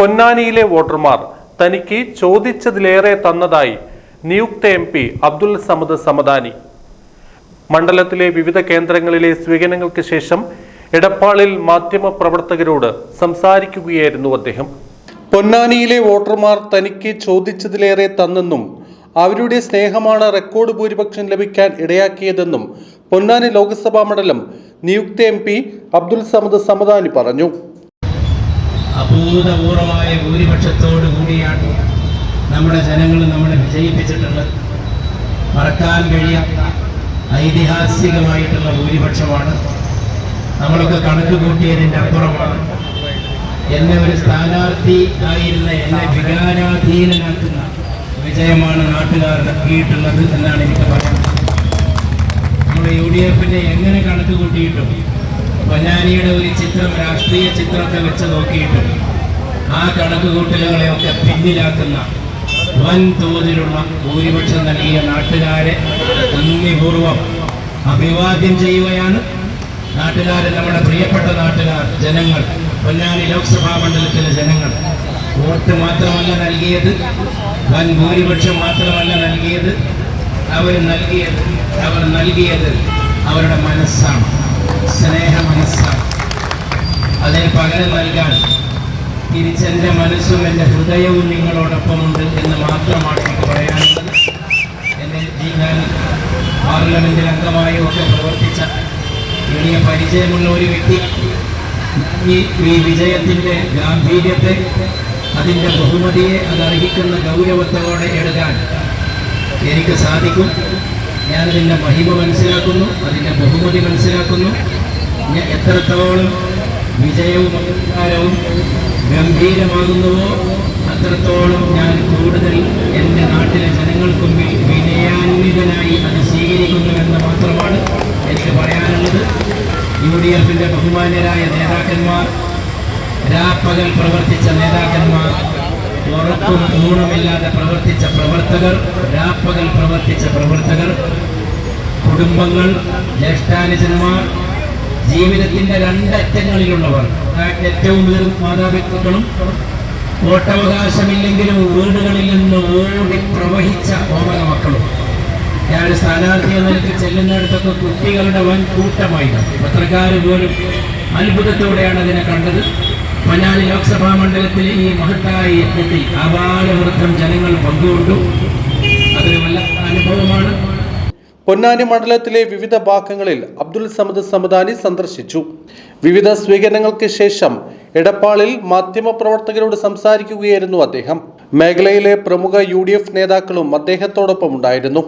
പൊന്നാനിയിലെ വോട്ടർമാർ തനിക്ക് ചോദിച്ചതിലേറെ തന്നതായി നിയുക്ത എം പി അബ്ദുൽ സമദ് സമദാനി. മണ്ഡലത്തിലെ വിവിധ കേന്ദ്രങ്ങളിലെ സ്വീകരണങ്ങൾക്ക് ശേഷം എടപ്പാളിൽ മാധ്യമപ്രവർത്തകരോട് സംസാരിക്കുകയായിരുന്നു അദ്ദേഹം. പൊന്നാനിയിലെ വോട്ടർമാർ തനിക്ക് ചോദിച്ചതിലേറെ തന്നെന്നും അവരുടെ സ്നേഹമാണ് റെക്കോർഡ് ഭൂരിപക്ഷം ലഭിക്കാൻ ഇടയാക്കിയതെന്നും പൊന്നാനി ലോക്സഭാ മണ്ഡലം നിയുക്ത എം പി അബ്ദുൽ സമദ് സമദാനി പറഞ്ഞു. അഭൂതപൂർവമായ ഭൂരിപക്ഷത്തോടു കൂടിയാണ് നമ്മുടെ ജനങ്ങൾ നമ്മളെ വിജയിപ്പിച്ചിട്ടുള്ളത്. മറക്കാൻ കഴിയാത്ത ഐതിഹാസികമായിട്ടുള്ള ഭൂരിപക്ഷമാണ്. നമ്മളൊക്കെ കണക്ക് കൂട്ടിയതിന്റെ അപ്പുറമാണ്. എന്നെ ഒരു സ്ഥാനാർത്ഥി ആയിരുന്ന എന്നെ വികാരാധീനനാക്കുന്ന വിജയമാണ് നാട്ടുകാരുടെ നൽകിയിട്ടുള്ളത് എന്നാണ് എനിക്ക് പറയുന്നത് നമ്മുടെ യു ഡി എഫിനെ എങ്ങനെ കണക്ക് കൂട്ടിയിട്ടും പൊന്നാനിയുടെ ഒരു ചിത്രം രാഷ്ട്രീയ ചിത്രമൊക്കെ വെച്ച് നോക്കിയിട്ടും ആ കണക്ക് കൂട്ടലുകളെയൊക്കെ പിന്നിലാക്കുന്ന വൻ തോതിലുള്ള ഭൂരിപക്ഷം നൽകിയ നാട്ടുകാരെ നന്ദിപൂർവം അഭിവാദ്യം ചെയ്യുകയാണ്. നാട്ടുകാരെ നമ്മുടെ പ്രിയപ്പെട്ട നാട്ടുകാർ ജനങ്ങൾ പൊന്നാനി ലോക്സഭാ മണ്ഡലത്തിലെ ജനങ്ങൾ വോട്ട് മാത്രമല്ല നൽകിയത് വൻ ഭൂരിപക്ഷം മാത്രമല്ല നൽകിയത് അവർ നൽകിയത് അവർ നൽകിയത് അവരുടെ മനസ്സാണ് സ്നേഹ മനസ്സാണ്. അതിന് പകരം നൽകാൻ തിരിച്ചെന്റെ മനസ്സും എന്റെ ഹൃദയവും നിങ്ങളോടൊപ്പമുണ്ട് എന്ന് മാത്രമാണ് എനിക്ക് പറയാനുള്ളത്. എന്റെ ഞാൻ പാർലമെന്റിൽ അംഗമായും ഒക്കെ പ്രവർത്തിച്ച വലിയ പരിചയമുള്ള ഒരു വ്യക്തി. ഈ വിജയത്തിന്റെ ഗാംഭീര്യത്തെ അതിന്റെ ബഹുമതിയെ അത് അർഹിക്കുന്ന ഗൗരവത്തോടെ എടുക്കാൻ എനിക്ക് സാധിക്കും. ഞാനതിന്റെ മഹിമ മനസ്സിലാക്കുന്നു അതിന്റെ ബഹുമതി മനസ്സിലാക്കുന്നു. എത്രത്തോളം വിജയവും അധികാരവും ഗംഭീരമാകുന്നുവോ? അത്രത്തോളം ഞാൻ കൂടുതൽ എന്റെ നാട്ടിലെ ജനങ്ങൾക്ക് മുമ്പിൽ വിനയാന്വിതനായി അത് സ്വീകരിക്കുന്നുവെന്ന് മാത്രമാണ് എനിക്ക് പറയാനുള്ളത്. യു ഡി എഫിന്റെ ബഹുമാന്യരായ നേതാക്കന്മാർ രാപ്പകൽ പ്രവർത്തിച്ച നേതാക്കന്മാർ ഉറപ്പും ഊണമില്ലാതെ പ്രവർത്തിച്ച പ്രവർത്തകർ രാപ്പകൽ പ്രവർത്തിച്ച പ്രവർത്തകർ കുടുംബങ്ങൾ ജ്യേഷ്ഠാനുജന്മാർ ജീവിതത്തിന്റെ രണ്ടറ്റങ്ങളിലുള്ളവർ. ഏറ്റവും ഉയർന്ന മാതാപിതാക്കളും വോട്ടവകാശമില്ലെങ്കിലും വീടുകളിൽ നിന്ന് ഓടി പ്രവഹിച്ച ഓമന മക്കളും. ഞാൻ സ്ഥാനാർത്ഥി നിലയ്ക്ക് ചെല്ലുന്നിടത്തൊക്കെ കുട്ടികളുടെ വൻ കൂട്ടമായിരുന്നു. പത്രക്കാർ പോലും അത്ഭുതത്തോടെയാണ് അതിനെ കണ്ടത്. പൊന്നാനി ലോക്സഭാ മണ്ഡലത്തിലെ ഈ മഹത്തായ യജ്ഞത്തിൽ അപാലവൃദ്ധം ജനങ്ങൾ പങ്കുകൊണ്ടു. പൊന്നാനി മണ്ഡലത്തിലെ വിവിധ ഭാഗങ്ങളിൽ അബ്ദുൽ സമദ് സമദാനി സന്ദർശിച്ചു. വിവിധ സ്വീകരണങ്ങൾക്ക് ശേഷം എടപ്പാളിൽ മാധ്യമപ്രവർത്തകരോട് സംസാരിക്കുകയായിരുന്നു അദ്ദേഹം. മേഖലയിലെ പ്രമുഖ യു നേതാക്കളും അദ്ദേഹത്തോടൊപ്പം ഉണ്ടായിരുന്നു.